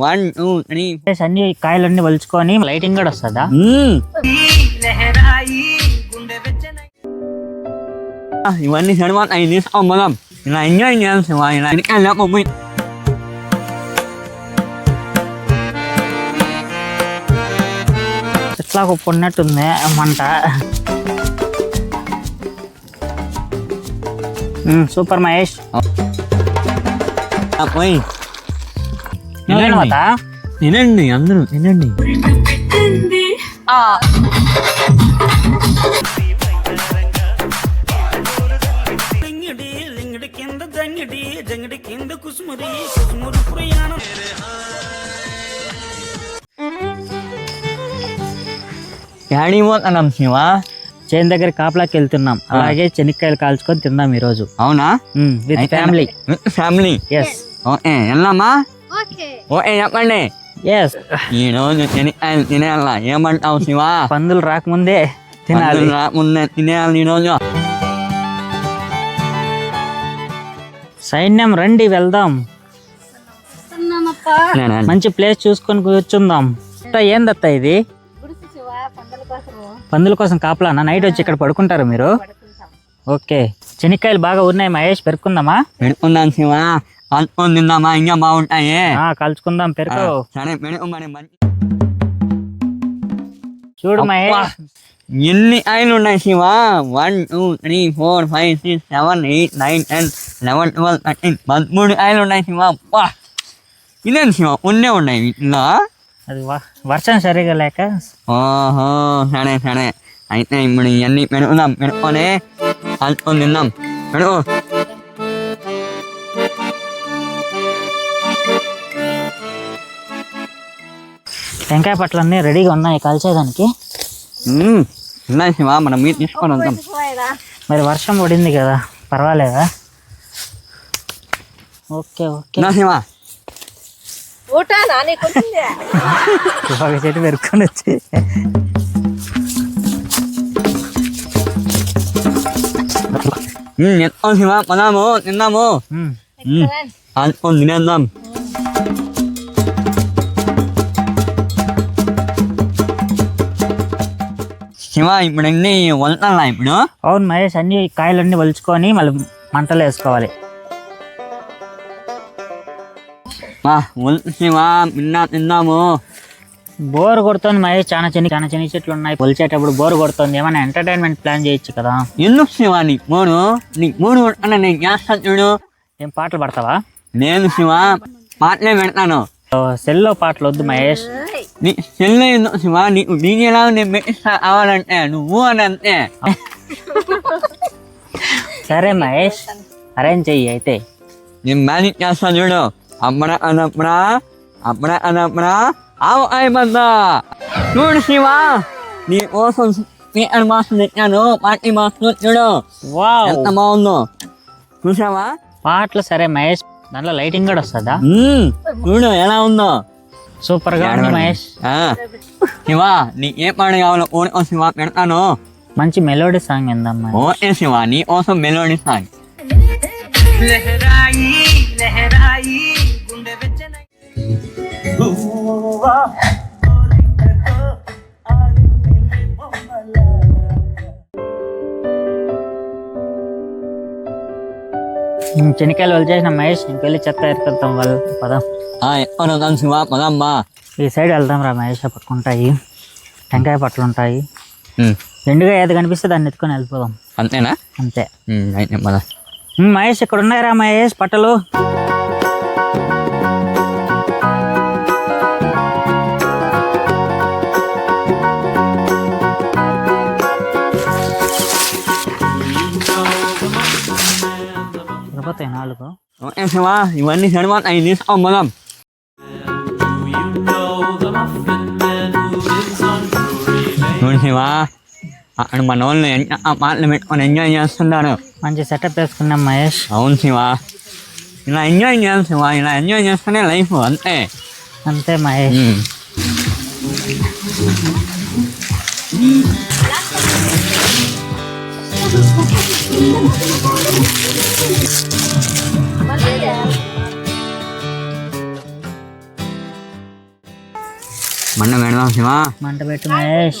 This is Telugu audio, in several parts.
వన్ టూ త్రీ అన్ని కాయలన్నీ వలుచుకొని లైటింగ్ కూడా వస్తుందా ఇవన్నీ తర్వాత అవి తీసుకోం మనం ఇలా ఎంజాయ్ చేయాలి శివ ఇలా వెళ్ళకపోయి ఇట్లా ఉన్నట్టుంది మంట మ్మ్, సూపర్ మహేష్ పోయి మాత? తినండి అందరూ డాడీ పోతున్నాం శివ. చేను దగ్గర కాపలాకి వెళ్తున్నాం. అలాగే చెనిక్కాయలు కాల్చుకొని తిందాం ఈరోజు. అవునా? With family family yes okay okay చెప్పండి ఎస్ ఈ రోజు శనికాయలు తినేయాలా ఏమంటావు శివ పందులు రాకముందే తినాలి పందులు రాకముందే తినేయాలి ఈ రోజు సైన్యం రండి వెళ్దాం మంచి ప్లేస్ చూసుకొని కూర్చుందాం అత్త, ఏందత్త ఇది పందల కోసం కాపలానా నైట్ వచ్చి ఇక్కడ పడుకుంటారు మీరు ఓకే చెనిక్కాయలు బాగా ఉన్నాయి మహేష్ పెరుకుందామా పెట్టుకుందాం శివ కలుపుకొని తిందామా ఇంకా బాగుంటాయి. ఆ, కాల్చుకుందాం పెరుకు సరే పెరుగు మరి మంచి చూడు మహేష్. ఎన్ని ఐలు ఉన్నాయి Shiva? One two three four five six seven eight nine ten eleven twelve thirteen పదమూడు ఐలు ఉన్నాయి శివ. అబ్బా. ఇదేం శివ? ఉన్నే ఉన్నాయి ఇలా అది వ- వర్షం సరిగా లేక. ఓహో సరే సరే. అయితే ఇప్పుడు ఇవన్నీ పెడుకుందాం పెట్టుకొని కలుపుకొని తిందాం. పెడుగు టెంకాయ పట్లన్నీ రెడీగా ఉన్నాయి కాల్చేదానికి. ఉన్నాయి శివ మనం మీరు తీసుకొని వద్దాం. మరి వర్షం పడింది కదా పర్వాలేదా? Okay okay. నా శివ చెట్టు పెరుక్కొని వచ్చి. మ్మ్, ఎత్తుకో శివ మ్మ్. మ్మ్. కలుపుకొని తినేద్దాం. శివ ఇప్పుడు అన్ని వదులుతా ఇప్పుడు? అవును మహేష్ అన్ని కాయలన్నీ వలుచుకొని మళ్ళీ మంటలు వేసుకోవాలి. మా వదులు శివ తిన్నా తిందాము బోర్ కొడుతుంది మహేష్ చాలా చిన్న చాలా చిన్న చెట్లు ఉన్నాయి. పొలిచేటప్పుడు బోర్ కొడుతుంది. ఏమైనా ఎంటర్టైన్మెంట్ ప్లాన్ చేయొచ్చు కదా? ఎందుకు శివ నీకు మూడు నీకు మూడు కొట్టుకున్నా నేను చేస్తాను చూడు. ఏం పాటలు పడతావా? నేను శివ పాటలే పెడతాను. సెల్లో పాటలు వద్దు మహేష్. నీ చెల్లె ఎందుకు శివ నీకు డీజేలా నేను పెట్టిస్తా కావాలంటే నువ్వు అని అంతే. సరే మహేష్ అరేంజ్ చెయ్యి అయితే. నేను మేనేజ్ చేస్తాను చూడు. అప్పుడ అనప్పుడా అప్పుడ అనప్పుడా ఆవు అయిపోద్దా చూడు శివ నీ కోసం స్పీకర్ మాస్క్ తెచ్చాను పార్టీ మాస్క్ చూడు. వావ్. ఎంత బాగుందో. చూసావా? పాటలు సరే మహేష్ దాంట్లో లైటింగ్ కూడా వస్తుందా. చూడు ఎలా ఉందో. సూపర్గా ఉంది మహేష్ ఆ. శివ నీకు ఏ పాట కావాలో ఓడికో శివ పెడతాను మంచి మెలోడీ సాంగ్ ఏందమ్మా ఓకే శివ నీ కోసం మెలోడీ సాంగ్ ఉమ్, చెనిక్కాయలు వాళ్ళు చేసిన మహేష్ ఇంకెళ్ళి చెత్త ఎత్తుకొద్దాం వాళ్ళు పదం ఈ సైడ్ వెళ్దాం రా మహేష్ ఉంటాయి టెంకాయ పట్లు ఉంటాయి. ఎండుగా ఏది కనిపిస్తే దాన్ని ఎత్తుకొని వెళ్ళిపోదాం. అంతేనా? అంతే. మహేష్ ఇక్కడ ఉన్నాయిరా మహేష్ పట్టలు. సరిపోతాయి నాలుగు. ఇవన్నీ సరిపోతాయి తీసుకో పదం. శివ అక్కడ మన వాళ్ళు ఎంత ఆ పాటలు పెట్టుకొని ఎంజాయ్ చేస్తున్నారు మంచి సెటప్ వేసుకున్నాం మహేష్. అవును శివ. ఇలా ఎంజాయ్ చేయాలి శివ. ఇలా ఎంజాయ్ చేస్తేనే లైఫ్ అంతే. అంతే మహేష్. మ్మ్. మండ పెడదాం శివ. మంట పెట్టు మహేష్.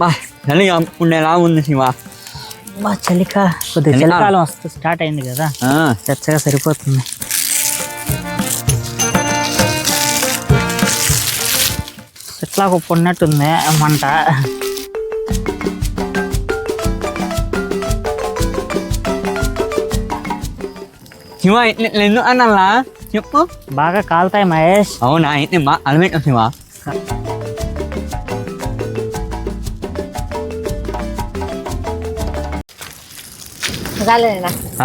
బా చలిగా ఉండేలా ఉంది శివ. బా చలికా కొద్దిగా చలికాలం. చలికాలం వస్తూ స్టార్ట్ అయింది కదా. ఆ, వెచ్చగా సరిపోతుంది. ఇట్లా ఉన్నట్టుంది మంట. శివ ఇట్లా ఎందుకు అన్నలా చెప్పు. బాగా కాలుతాయి మహేష్. అవునా? అయితే మా అలమెట్ శివ?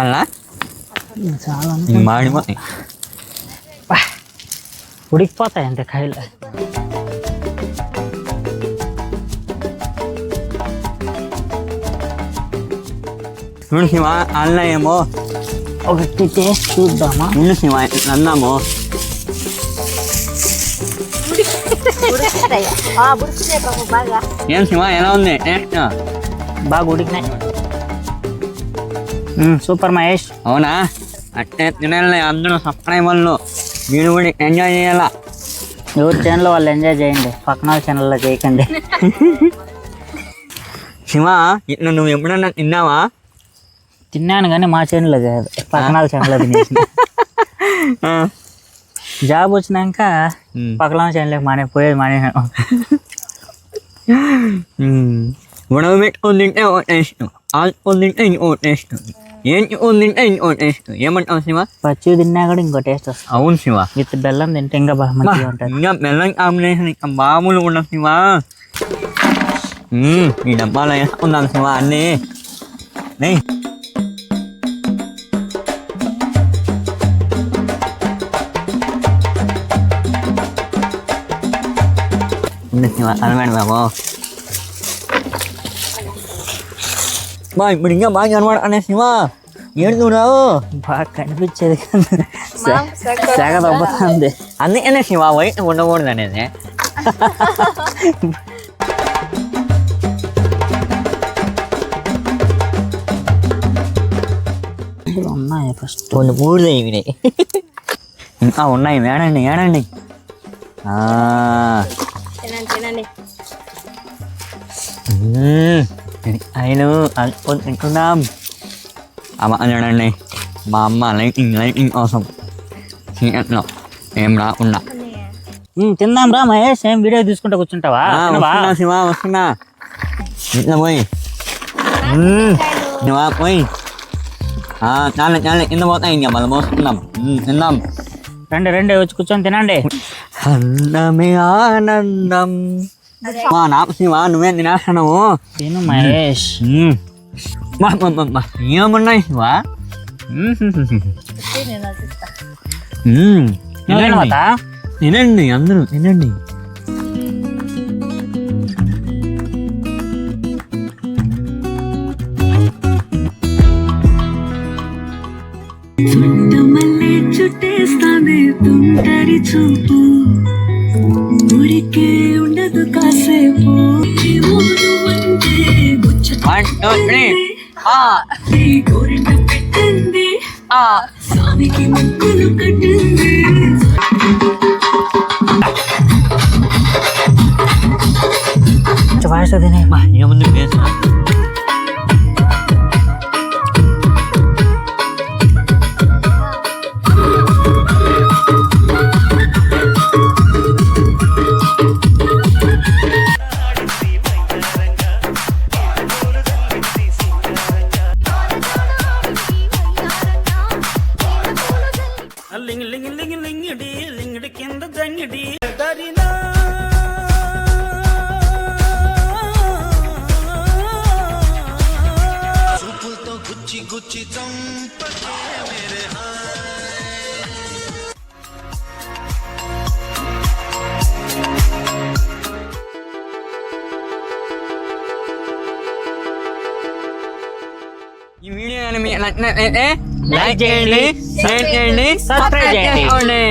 అలా చాలా మాడిపోతాయి ఉడికిపోతాయి అంతే కాయలు. చూడు శివ అన్న ఏమో. ఒకటి టేస్ట్ చూద్దామా? ఉండు శివ అన్నాము ఏం శివ ఎలా ఉంది? టేస్ట్? బాగా ఉడికినాయి. సూపర్ మహేష్. అవునా? అట్టే తినాలి అందరూ సబ్స్క్రైబర్లు మీరు కూడా ఎంజాయ్ చేయాలా? ఎవరి ఛానల్ వాళ్ళు ఎంజాయ్ చేయండి. పక్కన వాళ్ళ ఛానల్లో చేయకండి. శివ ఇట్లా నువ్వు ఎప్పుడన్నా తిన్నావా? తిన్నాను కానీ మా ఛానల్ కాదు. పక్కన వాళ్ళ ఛానల్లో తినేసిన. ఆ. జాబ్ వచ్చినాక. పక్కన వాళ్ళ ఛానల్ మానే పోయేది మానే ఉమ్. ఉడకబెట్టుకొని తింటే ఓ టేస్ట్. ఆల్చుకొని తింటే ఇంకో టేస్ట్ ఏం చిక్కుని తింటే ఇంకో టేస్ట్ ఏమంటావు శివ పచ్చి తిన్నా కూడా ఇంకో టేస్ట్ వస్తుంది అవును శివ విత్ బెల్లం తింటే ఇంకా బాగా మంచిగా ఉంటుంది ఇంకా బెల్లం కాంబినేషన్ ఇంకా మామూలు ఉండదు శివ ఉమ్, ఈ డబ్బాలో వేసుకుందాం శివ అన్నీ నెయ్ ఉంది శివ అనమాడు బాబు బా ఇప్పుడు ఇంకా బాగా అనమాట అనే శివ ఏడుతున్నావు బాగా కనిపించేది కానీ తెగ దొబ్బతుంది అందుకనే శివ వైట్ ఉండకూడదు అనేది ఇందులో ఉన్నాయి ఫస్ట్ కొన్ని మూడు ఇవి ఇంకా ఉన్నాయి వేడండి వేడండి ఆ, తినండి తినండి అనుకొని తింటున్నాం అమ్మ చూడండి మా అమ్మ లైటింగ్ లైటింగ్ కోసం. చీకట్లో ఏం రాకుండా తిందాం రా మహేష్. ఏం వీడియో తీసుకుంటా కూర్చుంటావా? శివ వస్తున్నా ఇట్లా పోయి. శివ పోయి. ఆ, చాలే చాలే కింద పోతాయి ఇంకా మళ్ళీ మోసుకుందాం మ్మ్, తిందాం. రండి రండి వచ్చి కూర్చొని తినండి. అన్నమే ఆనందం. మా నాకు శివ నువ్వే తినేస్తున్నావు తిను మహేష్. బా. ఏమున్నాయి శివ తినండి? తినండి అందరూ తినండి. ఉండదు కాసేపు. వన్ టూ త్రీ గోరింట పెట్టింది. స్వామికి ముక్కులు కట్టింది. ലിങ് ലിങ് ലിങ് ലിങ്ങടി ലിങ്ങടിക്ക് എന്ത് തങ്ങടി തരിനാ. గుచ్చి గుచ్చి చంపకే మేరే ఈ వీడియో నేను మీ లైక్ చేయండి షేర్ చేయండి సబ్స్క్రైబ్ చేయండి. చేసుకోండి